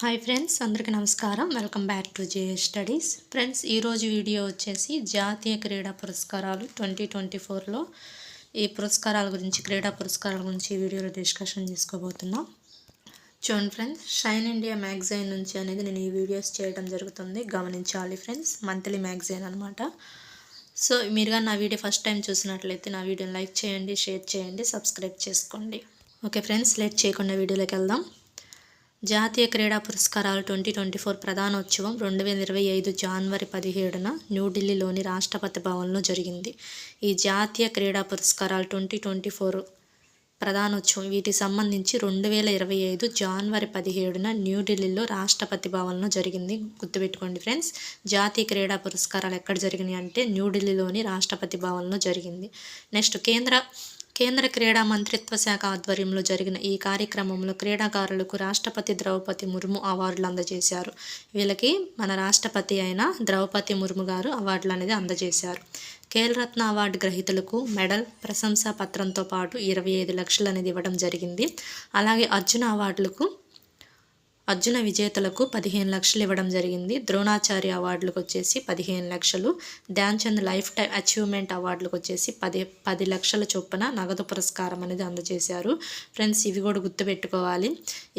Hi friends అందరికీ నమస్కారం. Welcome back to J studies. Friends ఈరోజు వీడియో వచ్చేసి జాతీయ క్రీడా పురస్కారాలు ట్వంటీ ట్వంటీ ఫోర్లో. ఈ పురస్కారాల గురించి క్రీడా పురస్కారాల గురించి ఈ వీడియోలో డిస్కషన్ చేసుకోబోతున్నాం. చూడండి ఫ్రెండ్స్ షైన్ ఇండియా మ్యాగజైన్ నుంచి అనేది నేను ఈ వీడియోస్ చేయడం జరుగుతుంది. గమనించాలి ఫ్రెండ్స్ మంత్లీ మ్యాగజైన్ అనమాట సో మీరు కానీ నా వీడియో ఫస్ట్ టైం చూసినట్లయితే నా వీడియోని లైక్ చేయండి షేర్ చేయండి సబ్స్క్రైబ్ చేసుకోండి. ఓకే ఫ్రెండ్స్ లేట్ చేయకుండా వీడియోలోకి వెళ్దాం. జాతీయ క్రీడా పురస్కారాలు ట్వంటీ ట్వంటీ ఫోర్ ప్రధానోత్సవం రెండు వేల ఇరవై ఐదు జనవరి పదిహేడున న్యూఢిల్లీలోని రాష్ట్రపతి భవన్లో జరిగింది. ఈ జాతీయ క్రీడా పురస్కారాలు ట్వంటీ ట్వంటీ ఫోర్ ప్రధానోత్సవం వీటికి సంబంధించి రెండు వేల ఇరవై ఐదు జనవరి పదిహేడున న్యూఢిల్లీలో రాష్ట్రపతి భవన్లో జరిగింది. గుర్తుపెట్టుకోండి ఫ్రెండ్స్ జాతీయ క్రీడా పురస్కారాలు ఎక్కడ జరిగినాయి అంటే న్యూఢిల్లీలోని రాష్ట్రపతి భవన్లో జరిగింది. నెక్స్ట్ కేంద్ర కేంద్ర క్రీడా మంత్రిత్వ శాఖ ఆధ్వర్యంలో జరిగిన ఈ కార్యక్రమంలో క్రీడాకారులకు రాష్ట్రపతి ద్రౌపది ముర్ము అవార్డులు అందజేశారు. వీళ్ళకి మన రాష్ట్రపతి అయిన ద్రౌపది ముర్ము గారు అవార్డులు అనేది అందజేశారు. ఖేల్రత్న అవార్డు గ్రహీతలకు మెడల్ ప్రశంసా పత్రంతో పాటు ఇరవై ఐదు లక్షలు అనేది ఇవ్వడం జరిగింది. అలాగే అర్జున అవార్డులకు అర్జున విజేతలకు పదిహేను లక్షలు ఇవ్వడం జరిగింది. ద్రోణాచార్య అవార్డులకు వచ్చేసి పదిహేను లక్షలు. Dhyan Chand lifetime achievement అవార్డులకు వచ్చేసి పది పది లక్షల చొప్పున నగదు పురస్కారం అనేది అందజేశారు. ఫ్రెండ్స్ ఇవి కూడా గుర్తుపెట్టుకోవాలి.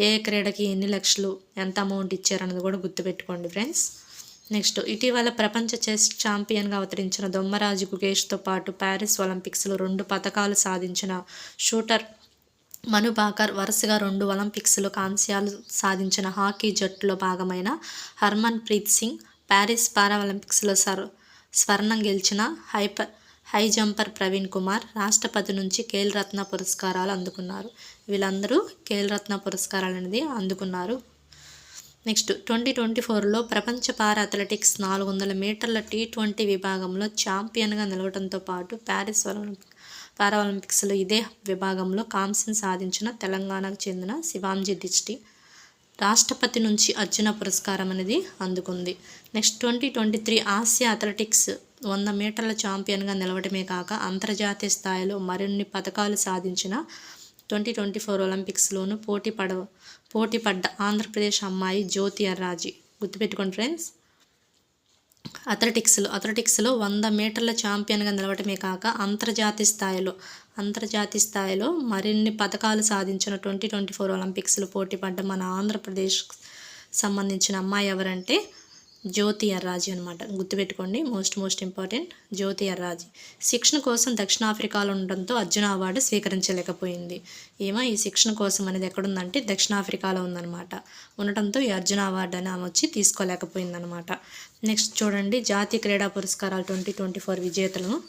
ఏ క్రీడకి ఎన్ని లక్షలు ఎంత అమౌంట్ ఇచ్చారన్నది కూడా గుర్తుపెట్టుకోండి ఫ్రెండ్స్. నెక్స్ట్ ఇటీవల ప్రపంచ చెస్ ఛాంపియన్గా అవతరించిన దొమ్మరాజు గుగేష్తో పాటు ప్యారిస్ ఒలింపిక్స్లో రెండు పథకాలు సాధించిన షూటర్ మను బాకర్ వరుసగా రెండు ఒలింపిక్స్లో కాంస్యాలు సాధించిన హాకీ జట్టులో భాగమైన హర్మన్ ప్రీత్ సింగ్ ప్యారిస్ పారాలింపిక్స్లో సర్ స్వర్ణం గెలిచిన హైపర్ హై జంపర్ ప్రవీణ్ కుమార్ రాష్ట్రపతి నుంచి ఖేల్ రత్న పురస్కారాలు అందుకున్నారు. వీళ్ళందరూ ఖేల్ రత్న పురస్కారాలు అనేది అందుకున్నారు. నెక్స్ట్ ట్వంటీ ట్వంటీ ఫోర్లో ప్రపంచ పారా అథ్లెటిక్స్ నాలుగు వందల మీటర్ల టీ ట్వంటీ విభాగంలో ఛాంపియన్గా నిలవడంతో పాటు ప్యారిస్ ఒలింపిక్ పారాలింపిక్స్లో ఇదే విభాగంలో కాంస్యం సాధించిన తెలంగాణకు చెందిన శివాంజీ దిష్టి రాష్ట్రపతి నుంచి అర్జున పురస్కారం అనేది అందుకుంది. Next twenty twenty three Asia athletics వంద మీటర్ల ఛాంపియన్గా నిలవడమే కాక అంతర్జాతీయ స్థాయిలో మరిన్ని పథకాలు సాధించిన ట్వంటీ ట్వంటీ ఫోర్ ఒలింపిక్స్లోనూ పోటీ పడ పోటీ పడ్డ ఆంధ్రప్రదేశ్ అమ్మాయి జ్యోతి అర్రాజీ. గుర్తుపెట్టుకోండి ఫ్రెండ్స్. అథ్లెటిక్స్లో అథ్లెటిక్స్లో వంద మీటర్ల ఛాంపియన్గా నిలవటమే కాక అంతర్జాతీయ స్థాయిలో అంతర్జాతీయ స్థాయిలో మరిన్ని పథకాలు సాధించిన ట్వంటీ ట్వంటీ ఫోర్ ఒలింపిక్స్లో పోటీ పడ్డ మన ఆంధ్రప్రదేశ్ సంబంధించిన అమ్మాయి ఎవరంటే జ్యోతి అర్రాజీ అనమాట గుర్తుపెట్టుకోండి most most important Jyothi Yarraji. శిక్షణ కోసం దక్షిణాఫ్రికాలో ఉండడంతో అర్జున అవార్డు స్వీకరించలేకపోయింది. ఏమో ఈ శిక్షణ కోసం అనేది ఎక్కడుందంటే దక్షిణాఫ్రికాలో ఉందన్నమాట. ఉండటంతో ఈ అర్జున అవార్డు అని ఆమె వచ్చి తీసుకోలేకపోయిందనమాట నెక్స్ట్ చూడండి జాతీయ క్రీడా పురస్కారాలు ట్వంటీ ట్వంటీ ఫోర్ విజేతలను.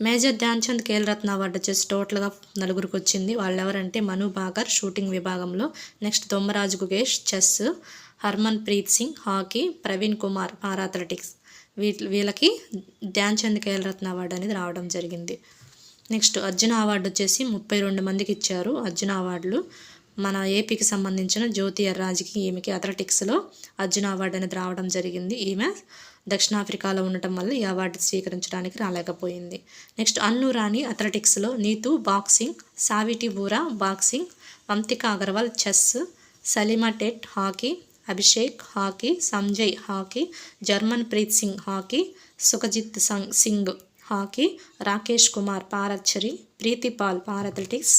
మేజర్ ధ్యాన్చంద్ రత్న అవార్డు వచ్చేసి టోటల్గా నలుగురికి వచ్చింది. వాళ్ళు ఎవరంటే మను భాగర్ షూటింగ్ విభాగంలో. Next Dommaraju Gukesh chess. Harman Preet Singh hockey Praveen Kumar para athletics. వీటి వీళ్ళకి ధ్యాన్ చంద్ ఖేల్ రత్న అవార్డు అనేది రావడం జరిగింది. నెక్స్ట్ అర్జున అవార్డు వచ్చేసి ముప్పై రెండు మందికి ఇచ్చారు. అర్జున అవార్డులు మన ఏపీకి సంబంధించిన జ్యోతి అర్రాజ్కి ఈమెకి అథ్లెటిక్స్లో అర్జున అవార్డు అనేది రావడం జరిగింది. ఈమె దక్షిణాఫ్రికాలో ఉండటం వల్ల ఈ అవార్డు స్వీకరించడానికి రాలేకపోయింది. Next Annu Rani అథ్లెటిక్స్లో Neetu boxing Saweety Boora boxing Vantika Agarwal chess Salima Tete hockey Abhishek hockey Sanjay hockey German Preet Singh hockey Sukhjeet Singh hockey Rakesh Kumar పారచ్చరి Preetipal పార్ అథ్లెటిక్స్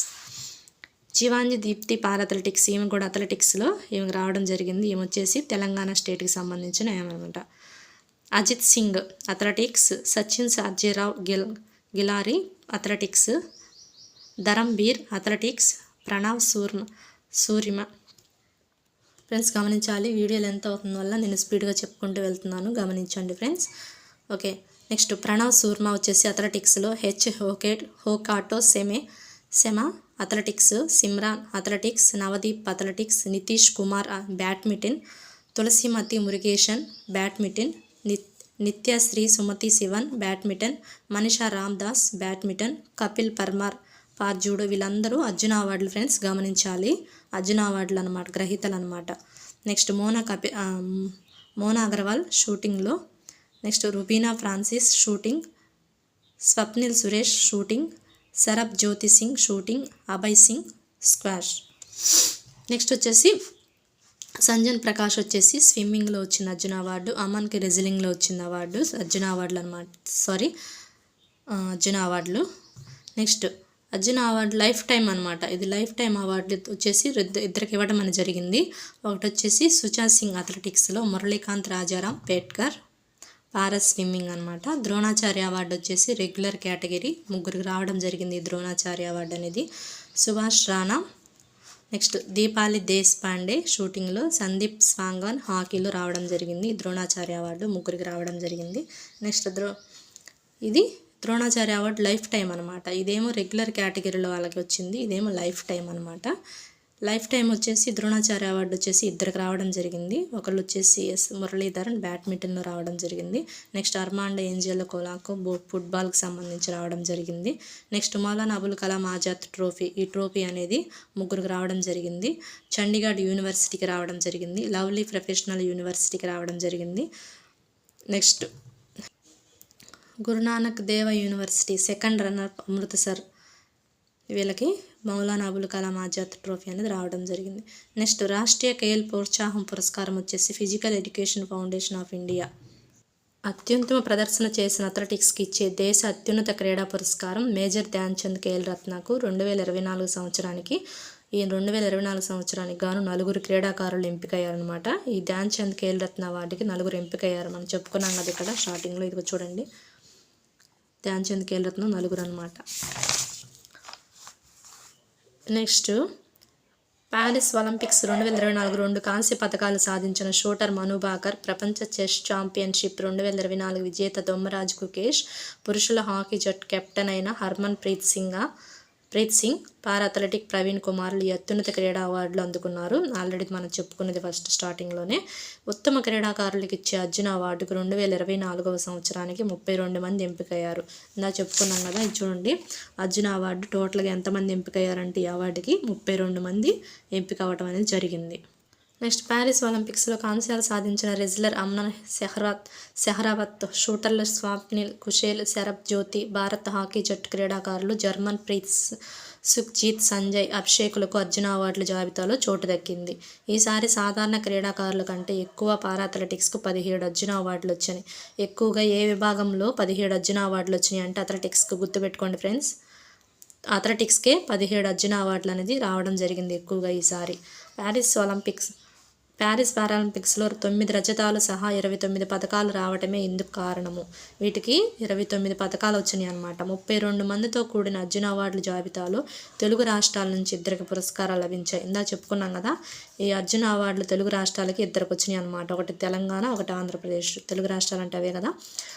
జీవాంజి దీప్తి పార్ అథ్లెటిక్స్ ఈమె కూడా అథ్లెటిక్స్లో ఈమె రావడం జరిగింది. ఈమె వచ్చేసి తెలంగాణ స్టేట్కి సంబంధించిన ఏమనమాట Ajit Singh athletics Sachin Sarjerao Gill Khilari athletics Dharambir athletics Pranav సూర్ సూర్యమ ఫ్రెండ్స్ గమనించాలి. వీడియోలు ఎంత అవుతుంది వల్ల నేను స్పీడ్గా చెప్పుకుంటూ వెళ్తున్నాను. గమనించండి friends. Okay. Next Pranav Soorma వచ్చేసి అథ్లెటిక్స్లో H హోకెట్ Hokato సెమే Sema athletics Simran athletics Navdeep athletics Nitesh Kumar badminton Thulasimathi Murugesan badminton Nithya Sre Sumathy Sivan badminton Manisha Ramadass badminton Kapil Parmar పార్జూడు వీళ్ళందరూ అర్జున అవార్డులు ఫ్రెండ్స్ గమనించాలి. అర్జున అవార్డులు అనమాట గ్రహీతలు అనమాట నెక్స్ట్ మోనా కపి మోనా అగర్వాల్ షూటింగ్లో. Next Rubina Francis shooting Swapnil Suresh shooting Sarab Jyoti Singh shooting Abhay Singh squash. Next వచ్చేసి సంజన్ ప్రకాష్ వచ్చేసి స్విమ్మింగ్లో వచ్చిన అర్జున అవార్డు అమన్కి రెజిలింగ్లో వచ్చిన అవార్డు అర్జున అవార్డులు అనమాట సారీ అర్జున అవార్డులు. Next Arjuna award life time అనమాట ఇది లైఫ్ టైం అవార్డు వచ్చేసి ఇద్దరికి ఇవ్వడం అనేది జరిగింది. ఒకటి వచ్చేసి సుచాంత్ సింగ్ అథ్లెటిక్స్లో మురళీకాంత్ రాజారాం పేట్కర్ పారా స్విమ్మింగ్ అనమాట ద్రోణాచార్య అవార్డు వచ్చేసి రెగ్యులర్ కేటగిరీ ముగ్గురికి రావడం జరిగింది ద్రోణాచార్య అవార్డు అనేది. సుభాష్ రాణా నెక్స్ట్ దీపాలి దేశ్ పాండే షూటింగ్లో సందీప్ స్వాంగన్ హాకీలో రావడం జరిగింది. ద్రోణాచార్య అవార్డు ముగ్గురికి రావడం జరిగింది. నెక్స్ట్ ద్రో ఇది ద్రోణాచార్య అవార్డు లైఫ్ టైం అనమాట ఇదేమో రెగ్యులర్ కేటగిరీలో వాళ్ళకి వచ్చింది. ఇదేమో లైఫ్ టైం అనమాట లైఫ్ టైం వచ్చేసి ద్రోణాచార్య అవార్డు వచ్చేసి ఇద్దరికి రావడం జరిగింది. ఒకళ్ళు వచ్చేసి ఎస్ మురళీధరన్ బ్యాడ్మింటన్లో రావడం జరిగింది. నెక్స్ట్ అర్మాండ్ ఏంజియల్ కోలాకో బో ఫుట్బాల్కి సంబంధించి రావడం జరిగింది. నెక్స్ట్ మౌలానా అబుల్ కలాం ఆజాద్ ట్రోఫీ ఈ ట్రోఫీ అనేది ముగ్గురికి రావడం జరిగింది. చండీగఢ్ యూనివర్సిటీకి రావడం జరిగింది. లవ్లీ ప్రొఫెషనల్ యూనివర్సిటీకి రావడం జరిగింది. నెక్స్ట్ గురునానక్ దేవ యూనివర్సిటీ సెకండ్ రన్నర్ అమృతసర్ వీళ్ళకి మౌలానా అబుల్ కలాం ఆజాద్ ట్రోఫీ అనేది రావడం జరిగింది. నెక్స్ట్ రాష్ట్రీయ కేఎల్ ప్రోత్సాహం పురస్కారం వచ్చేసి physical education foundation of India. అత్యుత్తమ ప్రదర్శన చేసిన అథ్లెటిక్స్కి ఇచ్చే దేశ అత్యున్నత క్రీడా పురస్కారం మేజర్ ధ్యాన్చంద్ కేఎల్ రత్నకు రెండు వేల ఇరవై నాలుగు సంవత్సరానికి ఈ రెండు వేల ఇరవై నాలుగు సంవత్సరానికి గాను నలుగురు క్రీడాకారులు ఎంపికయ్యారనమాట ఈ ధ్యాన్చంద్ కేఎల్ రత్న వాటికి నలుగురు ఎంపికయ్యారు. మనం చెప్పుకున్నాం కదా ఇక్కడ స్టార్టింగ్లో ఇదిగో చూడండి. ధ్యాన్చంద్ చంద్ నలుగురు అనమాట నెక్స్ట్ ప్యారిస్ ఒలింపిక్స్ రెండు వేల ఇరవై నాలుగు రెండు కాంస్య పథకాలు సాధించిన షూటర్ మనుభాకర్ ప్రపంచ చెస్ ఛాంపియన్షిప్ రెండు వేల ఇరవై నాలుగు విజేత దొమ్మరాజ్ కుకేష్ పురుషుల హాకీ జట్టు కెప్టెన్ అయిన హర్మన్ ప్రీత్ సింగ్ ప్రీత్ సింగ్ పారా అథ్లెటిక్ ప్రవీణ్ కుమార్లు ఈ అత్యున్నత క్రీడా అవార్డులు అందుకున్నారు. ఆల్రెడీ మనం చెప్పుకున్నది ఫస్ట్ స్టార్టింగ్లోనే ఉత్తమ క్రీడాకారులకు ఇచ్చే అర్జున అవార్డుకు రెండు వేల ఇరవై నాలుగవ సంవత్సరానికి ముప్పై రెండు మంది ఎంపికయ్యారు. ఇందా చెప్పుకున్నాం కదా ఇది చూడండి. అర్జున అవార్డు టోటల్గా ఎంతమంది ఎంపికయ్యారంటే ఈ అవార్డుకి ముప్పై రెండు మంది ఎంపిక అవ్వడం అనేది జరిగింది. నెక్స్ట్ ప్యారిస్ ఒలింపిక్స్లో కాంస్యాలు సాధించిన రెజ్లర్ అమ్నన్ సెహ్రాత్ సెహ్రావత్ షూటర్ల స్వాప్నిల్ కుషేల్ శరబ్ జ్యోతి భారత్ హాకీ జట్టు క్రీడాకారులు జర్మన్ ప్రీత్ సుఖ్జీత్ సంజయ్ అభిషేకులకు అర్జున అవార్డుల జాబితాలో చోటు దక్కింది. ఈసారి సాధారణ క్రీడాకారుల కంటే ఎక్కువ పారాథ్లెటిక్స్కు పదిహేడు అర్జున అవార్డులు వచ్చాయి. ఎక్కువగా ఏ విభాగంలో పదిహేడు అర్జున అవార్డులు వచ్చినాయి అంటే అథ్లెటిక్స్కు గుర్తుపెట్టుకోండి ఫ్రెండ్స్. అథ్లెటిక్స్కే పదిహేడు అర్జున అవార్డులు అనేది రావడం జరిగింది ఎక్కువగా ఈసారి. ప్యారిస్ ఒలింపిక్స్ ప్యారిస్ పారాలింపిక్స్లో తొమ్మిది రజతాలు సహా ఇరవై తొమ్మిది పథకాలు రావటమే ఇందుకు కారణము. వీటికి ఇరవై తొమ్మిది పథకాలు వచ్చినాయి అనమాట ముప్పై రెండు మందితో కూడిన అర్జున అవార్డుల జాబితాలో తెలుగు రాష్ట్రాల నుంచి ఇద్దరికి పురస్కారాలు లభించాయి. ఇందా చెప్పుకున్నాం కదా ఈ అర్జున అవార్డులు తెలుగు రాష్ట్రాలకి ఇద్దరికి వచ్చినాయి అనమాట ఒకటి తెలంగాణ ఒకటి ఆంధ్రప్రదేశ్. తెలుగు రాష్ట్రాలు అంటే అవే కదా.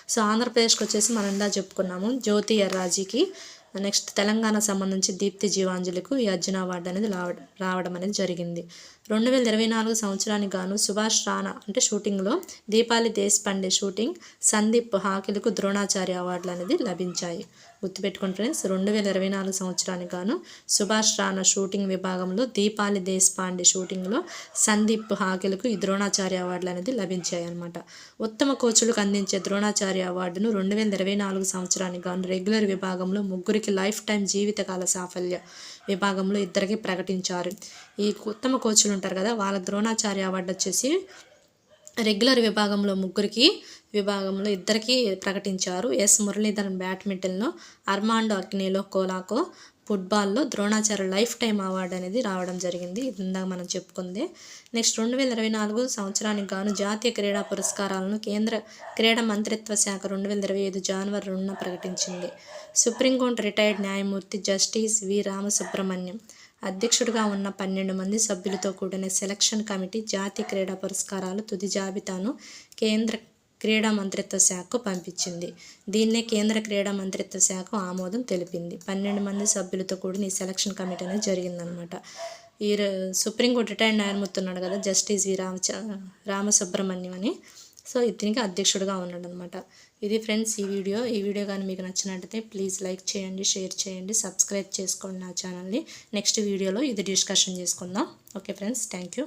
సో ఆంధ్రప్రదేశ్కి వచ్చేసి మనం ఇందా చెప్పుకున్నాము జ్యోతి ఎర్రాజీకి నెక్స్ట్ తెలంగాణ సంబంధించి దీప్తి జీవాంజలికు ఈ అర్జున అవార్డు అనేది రావడం రావడం అనేది జరిగింది. రెండు వేల ఇరవై నాలుగు సంవత్సరానికి గాను సుభాష్ రాణా అంటే షూటింగ్లో దీపాలి దేశపాండే షూటింగ్ సందీప్ హాకీలకు ద్రోణాచార్య అవార్డులు అనేది లభించాయి. గుర్తుపెట్టుకోండి ఫ్రెండ్స్ రెండు వేల ఇరవై నాలుగు సంవత్సరానికి గాను సుభాష్ రాణా షూటింగ్ విభాగంలో దీపాలి దేశపాండే షూటింగ్లో సందీప్ హాకెలకు ఈ ద్రోణాచార్య అవార్డులు అనేది లభించాయన్నమాట ఉత్తమ కోచులకు అందించే ద్రోణాచార్య అవార్డును రెండు వేల ఇరవై నాలుగు సంవత్సరానికి గాను రెగ్యులర్ విభాగంలో ముగ్గురికి లైఫ్ టైం జీవితకాల సాఫల్య విభాగంలో ఇద్దరికి ప్రకటించారు. ఈ ఉత్తమ కోచులు ఉంటారు కదా వాళ్ళ ద్రోణాచార్య అవార్డు వచ్చేసి రెగ్యులర్ విభాగంలో ముగ్గురికి విభాగంలో ఇద్దరికి ప్రకటించారు. ఎస్ మురళీధరన్ బ్యాడ్మింటన్లో అర్మాండో అగ్నేలో కోలాకో ఫుట్బాల్లో ద్రోణాచార్య లైఫ్ టైం అవార్డు అనేది రావడం జరిగింది. ఇందాక మనం చెప్పుకుంది. నెక్స్ట్ రెండు వేల ఇరవై నాలుగు సంవత్సరానికి గాను జాతీయ క్రీడా పురస్కారాలను కేంద్ర క్రీడా మంత్రిత్వ శాఖ రెండు వేల ఇరవై ఐదు జనవరి రెండున ప్రకటించింది. సుప్రీంకోర్టు రిటైర్డ్ న్యాయమూర్తి జస్టిస్ వి రామసుబ్రహ్మణ్యం. అధ్యక్షుడిగా ఉన్న పన్నెండు మంది సభ్యులతో కూడిన సెలక్షన్ కమిటీ జాతీయ క్రీడా పురస్కారాలు తుది జాబితాను కేంద్ర క్రీడా మంత్రిత్వ శాఖకు పంపించింది. దీన్నే కేంద్ర క్రీడా మంత్రిత్వ శాఖ ఆమోదం తెలిపింది. పన్నెండు మంది సభ్యులతో కూడిన ఈ సెలక్షన్ కమిటీ అనేది జరిగిందనమాట ఈ సుప్రీంకోర్టు రిటైర్డ్ న్యాయమూర్తి ఉన్నాడు కదా జస్టిస్ వి రామచ రామసుబ్రహ్మణ్యం అని. సో ఇతనికి అధ్యక్షుడిగా ఉన్నాడు అనమాట ఇది ఫ్రెండ్స్ ఈ వీడియో. ఈ వీడియో కానీ మీకు నచ్చినట్టయితే ప్లీజ్ లైక్ చేయండి షేర్ చేయండి సబ్స్క్రైబ్ చేసుకోండి నా ఛానల్ని. నెక్స్ట్ వీడియోలో ఇది డిస్కషన్ చేసుకుందాం. Okay friends thank you.